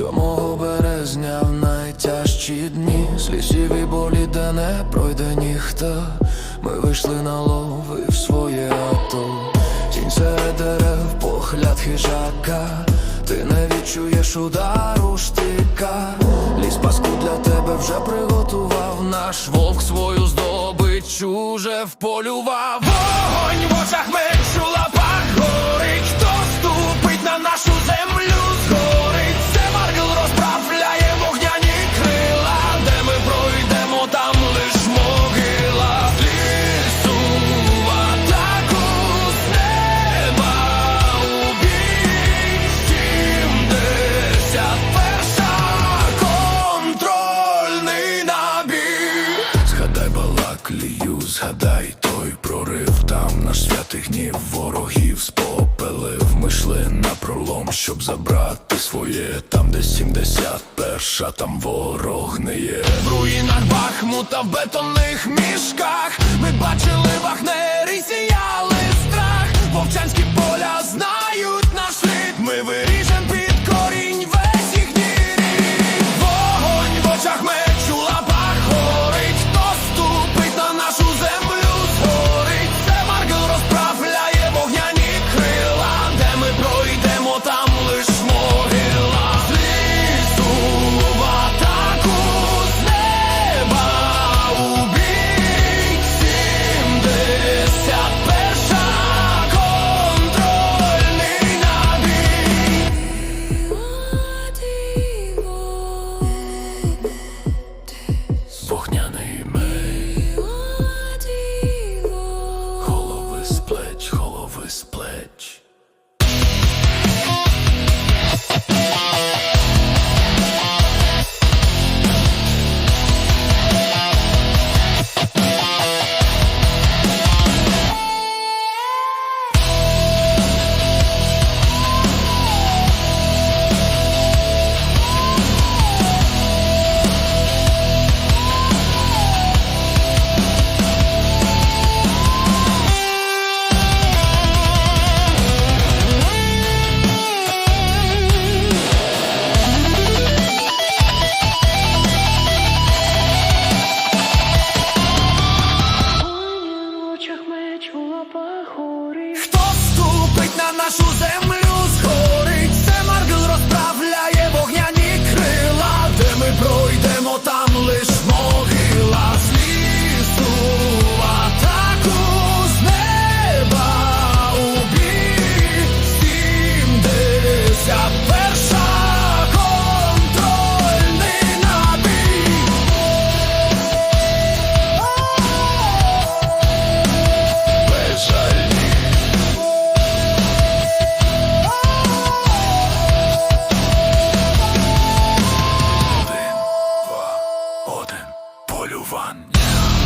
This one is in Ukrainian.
Сьомого березня в найтяжчі дні. Слісів і болі, де не пройде ніхто. Ми вийшли на лови в своє ато. Тінь серед дерев, погляд хижака. Ти не відчуєш удару штика. Ліс паску для тебе вже приготував. Наш вовк свою здобич уже вполював. Вогонь в очах меч гнів ворогів спопелив Ми йшли на пролом, щоб забрати своє. Там, де сімдесят перша, там ворог не є. В руїнах Бахмута в бетонних мішках Ми бачили вахне split. нашу землю. полювання.